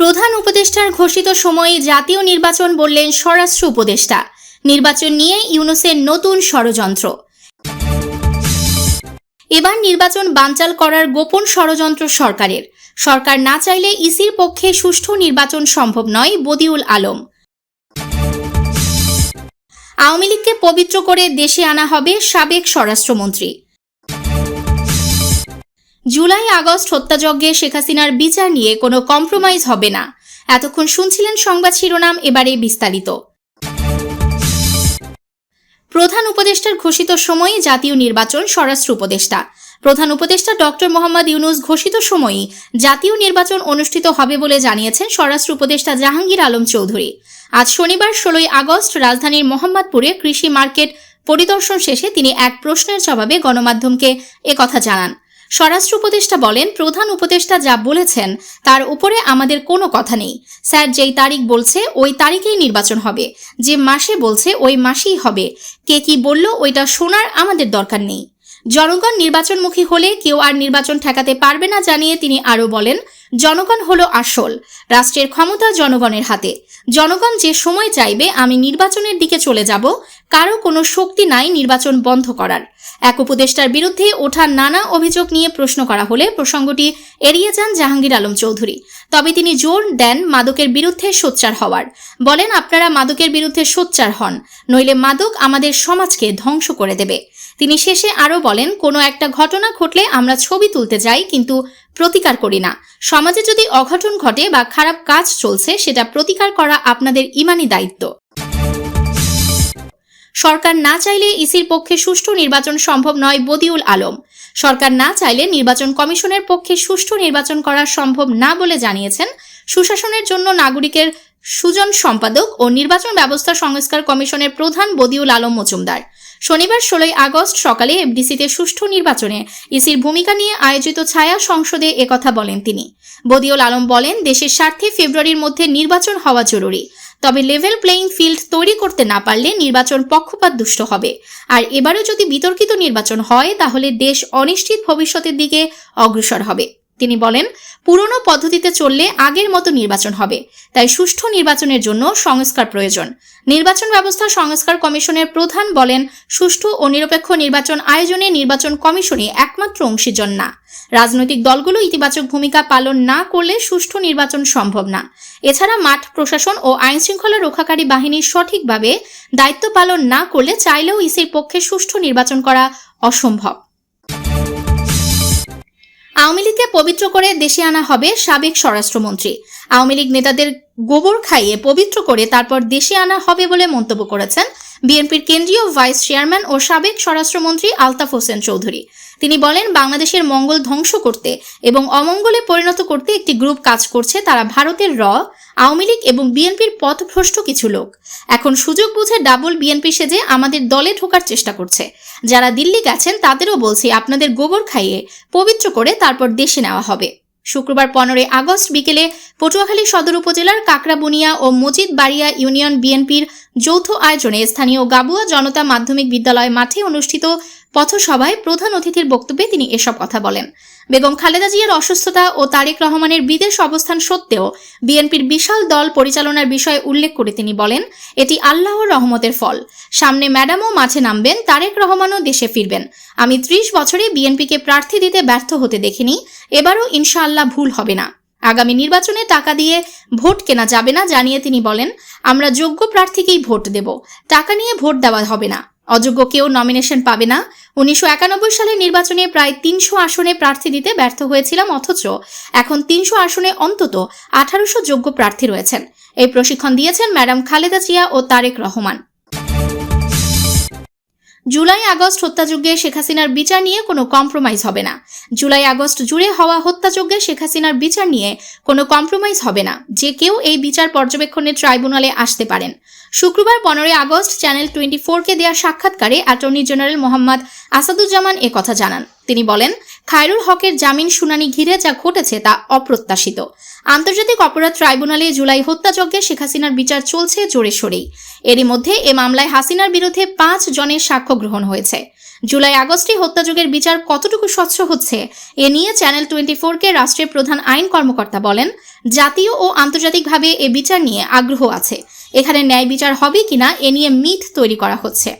প্রধান উপদেষ্টার ঘোষিত সময়ে জাতীয় নির্বাচন বললেন স্বরাষ্ট্র উপদেষ্টা। নির্বাচন নিয়ে ইউনুসের নতুন ষড়যন্ত্র। এবার নির্বাচন বানচাল করার গোপন ষড়যন্ত্র সরকারের। সরকার না চাইলে ইসির পক্ষে সুষ্ঠু নির্বাচন সম্ভব নয় বদিউল আলম। আওয়ামী লীগকে পবিত্র করে দেশে আনা হবে সাবেক স্বরাষ্ট্রমন্ত্রী। জুলাই, আগস্ট হত্যাযজ্ঞে শেখ হাসিনার বিচার নিয়ে কোনো কম্প্রোমাইজ হবে না। এতক্ষণ শুনছিলেন সংবাদ শিরোনাম, এবারে বিস্তারিত। প্রধান উপদেষ্টার ঘোষিত সময়ে জাতীয় নির্বাচন স্বরাষ্ট্র উপদেষ্টা। প্রধান উপদেষ্টা ডক্টর মোহাম্মদ ইউনুস ঘোষিত সময়েই জাতীয় নির্বাচন অনুষ্ঠিত হবে বলে জানিয়েছেন স্বরাষ্ট্র উপদেষ্টা জাহাঙ্গীর আলম চৌধুরী। আজ শনিবার ষোলোই আগস্ট রাজধানীর মোহাম্মদপুরে কৃষি মার্কেট পরিদর্শন শেষে তিনি এক প্রশ্নের জবাবে গণমাধ্যমকে একথা জানান। স্বরাষ্ট্র উপদেষ্টা বলেন, প্রধান উপদেষ্টা যা বলেছেন, তার উপরে আমাদের কোনো কথা নেই। স্যার যেই তারিখ বলছে, ওই তারিখেই নির্বাচন হবে। যে মাসে বলছে, ওই মাসেই হবে। কে কি বলল, ওইটা শোনার আমাদের দরকার নেই। জনগণ নির্বাচনমুখী হলে কেউ আর নির্বাচন ঠেকাতে পারবে না জানিয়ে তিনি আরও বলেন, জনগণ হলো আসল, রাষ্ট্রের ক্ষমতা জনগণের হাতে। জনগণ যে সময় চাইবে, আমি নির্বাচনের দিকে চলে যাব, কারও কোনো শক্তি নাই নির্বাচন বন্ধ করার। এক উপদেষ্টার বিরুদ্ধে ওঠা নানা অভিযোগ নিয়ে প্রশ্ন করা হলে প্রসঙ্গটি এড়িয়ে যান জাহাঙ্গীর আলম চৌধুরী। তবে তিনি জোর দেন মাদকের বিরুদ্ধে সোচ্চার হওয়ার। বলেন, আপনারা মাদকের বিরুদ্ধে সোচ্চার হন, নইলে মাদক আমাদের সমাজকে ধ্বংস করে দেবে। তিনি শেষে আরও বলেন, কোনো একটা ঘটনা ঘটলে আমরা ছবি তুলতে যাই, কিন্তু প্রতিকার করি না। সমাজে যদি অঘটন ঘটে বা খারাপ কাজ চলছে, সেটা প্রতিকার করা আপনাদের ইমানি দায়িত্ব। সরকার না চাইলে ইসির পক্ষে সুষ্ঠু নির্বাচন সম্ভব নয় বদিউল আলম। সরকার না চাইলে নির্বাচন কমিশনের পক্ষে সুষ্ঠু নির্বাচন করা সম্ভব না বলে জানিয়েছেন সুশাসনের জন্য নাগরিকের সুজন সম্পাদক ও নির্বাচন ব্যবস্থা সংস্কার কমিশনের প্রধান বদিউল আলম মজুমদার। শনিবার ষোলোই আগস্ট সকালে এফডিসিতে সুষ্ঠু নির্বাচনে ইসির ভূমিকা নিয়ে আয়োজিত ছায়া সংসদে একথা বলেন তিনি। বদিউল আলম বলেন, দেশের স্বার্থে ফেব্রুয়ারির মধ্যে নির্বাচন হওয়া জরুরি। তবে লেভেল প্লেইং ফিল্ড তৈরি করতে না পারলে নির্বাচন পক্ষপাত দুষ্ট হবে। আর এবারও যদি বিতর্কিত নির্বাচন হয়, তাহলে দেশ অনিশ্চিত ভবিষ্যতের দিকে অগ্রসর হবে। তিনি বলেন, পুরনো পদ্ধতিতে চললে আগের মতো নির্বাচন হবে, তাই সুষ্ঠু নির্বাচনের জন্য সংস্কার প্রয়োজন। নির্বাচন ব্যবস্থা সংস্কার কমিশনের প্রধান বলেন, সুষ্ঠু ও নিরপেক্ষ নির্বাচন আয়োজনে নির্বাচন কমিশনই একমাত্র অংশীজন না। রাজনৈতিক দলগুলো ইতিবাচক ভূমিকা পালন না করলে সুষ্ঠু নির্বাচন সম্ভব না। এছাড়া মাঠ প্রশাসন ও আইনশৃঙ্খলা রক্ষাকারী বাহিনী সঠিকভাবে দায়িত্ব পালন না করলে চাইলেও ইসির পক্ষে সুষ্ঠু নির্বাচন করা অসম্ভব। আওয়ামী লীগকে পবিত্র করে দেশে আনা হবে সাবেক স্বরাষ্ট্রমন্ত্রী। আওয়ামী লীগ নেতাদের গোবর খাইয়ে পবিত্র করে তারপর দেশে আনা হবে বলে মন্তব্য করেছেন বিএনপির কেন্দ্রীয় ভাইস চেয়ারম্যান ও সাবেক স্বরাষ্ট্রমন্ত্রী আলতাফ হোসেন চৌধুরী। তিনি বলেন, বাংলাদেশের মঙ্গল ধ্বংস করতে এবং অমঙ্গলে পরিণত করতে একটি গ্রুপ কাজ করছে। তারা ভারতের র, আওয়ামী লীগ এবং বিএনপির পথভ্রষ্ট কিছু লোক। এখন সুযোগ বুঝে ডাবল বিএনপি সেজে আমাদের দলে ঢোকার চেষ্টা করছে। যারা দিল্লি গেছেন, তাদেরও বলছি, আপনাদের গোবর খাইয়ে পবিত্র করে তারপর দেশে নেওয়া হবে। শুক্রবার পনেরোই আগস্ট বিকেলে পটুয়াখালী সদর উপজেলার কাকরাবুনিয়া ও মজিদ বাড়িয়া ইউনিয়ন বিএনপির যৌথ আয়োজনে স্থানীয় গাবুয়া জনতা মাধ্যমিক বিদ্যালয় মাঠে অনুষ্ঠিত পথসভায় প্রধান অতিথির বক্তব্যে তিনি এসব কথা বলেন। বেগম খালেদা জিয়ার অসুস্থতা ও তারেক রহমানের বিদেশ অবস্থান সত্ত্বেও বিএনপির বিশাল দল পরিচালনার বিষয়ে উল্লেখ করে তিনি বলেন, এটি আল্লাহর রহমতের ফল। সামনে ম্যাডামও মাঠে নামবেন, তারেক রহমানও দেশে ফিরবেন। আমি ত্রিশ বছরে বিএনপিকে প্রার্থী দিতে ব্যর্থ হতে দেখিনি, এবারও ইনশাআল্লাহ ভুল হবে না। আগামী নির্বাচনে টাকা দিয়ে ভোট কেনা যাবে না, জানিয়ে তিনি বলেন, আমরা যোগ্য প্রার্থীকেই ভোট দেব। টাকা নিয়ে ভোট দেওয়া হবে না। অযোগ্য কেউ নমিনেশন পাবে না। উনিশশো একানব্বই সালের নির্বাচনে প্রায় তিনশো আসনে প্রার্থী দিতে ব্যর্থ হয়েছিলাম, অথচ এখন তিনশো আসনে অন্তত আঠারোশো যোগ্য প্রার্থী রয়েছেন। এই প্রশিক্ষণ দিয়েছেন ম্যাডাম খালেদা জিয়া ও তারেক রহমান। জুলাই, আগস্ট হত্যাযজ্ঞে শেখ হাসিনার বিচার নিয়ে কোনো কম্প্রোমাইজ হবে না। জুলাই, আগস্ট জুড়ে হওয়া হত্যাযজ্ঞে শেখ হাসিনার বিচার নিয়ে কোনো কম্প্রোমাইজ হবে না, যে কেউ এই বিচার পর্যবেক্ষণে ট্রাইব্যুনালে আসতে পারেন। শুক্রবার পনেরোই আগস্ট চ্যানেল টোয়েন্টি ফোরকে দেওয়া সাক্ষাৎকারে অ্যাটর্নি জেনারেল মোহাম্মদ আসাদুজ্জামান কথা জানান। তিনি বলেন, খায়রুল হকের জামিন শুনানি ঘিরে যা ঘটেছে তা অপ্রত্যাশিত। আন্তর্জাতিক অপরাধ ট্রাইব্যুনালে জুলাই হত্যাযজ্ঞে শেখ হাসিনার বিচার চলছে জোরে সোরেই। এরই মধ্যে এ মামলায় হাসিনার বিরুদ্ধে পাঁচ জনের সাক্ষ্য গ্রহণ হয়েছে। জুলাই আগস্টে হত্যাযুগের বিচার কতটুকু স্বচ্ছ হচ্ছে, এ নিয়ে চ্যানেল টোয়েন্টি ফোরকে রাষ্ট্রের প্রধান আইন কর্মকর্তা বলেন, জাতীয় ও আন্তর্জাতিকভাবে এ বিচার নিয়ে আগ্রহ আছে। এখানে ন্যায় বিচার হবে কিনা এ নিয়ে মিথ তৈরি করা হচ্ছে।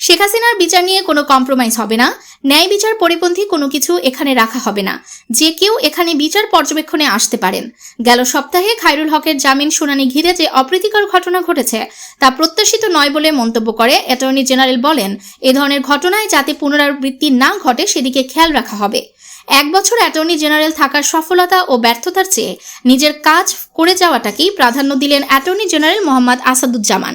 শেখ হাসিনার বিচার নিয়ে কোনো কম্প্রোমাইজ হবে না। ন্যায় বিচার পরিপন্থী কোনো কিছু এখানে রাখা হবে না। যে কেউ এখানে বিচার পর্যবেক্ষণে আসতে পারেন। গেল সপ্তাহে খায়রুল হকের জামিন শুনানি ঘিরে যে অপ্রীতিকর ঘটনা ঘটেছে, তা প্রত্যাশিত নয় বলে মন্তব্য করে অ্যাটর্নি জেনারেল বলেন, এ ধরনের ঘটনায় যাতে পুনরাবৃত্তি না ঘটে, সেদিকে খেয়াল রাখা হবে। এক বছর অ্যাটর্নি জেনারেল থাকার সফলতা ও ব্যর্থতার চেয়ে নিজের কাজ করে যাওয়াটাকেই প্রাধান্য দিলেন অ্যাটর্নি জেনারেল মোহাম্মদ আসাদুজ্জামান।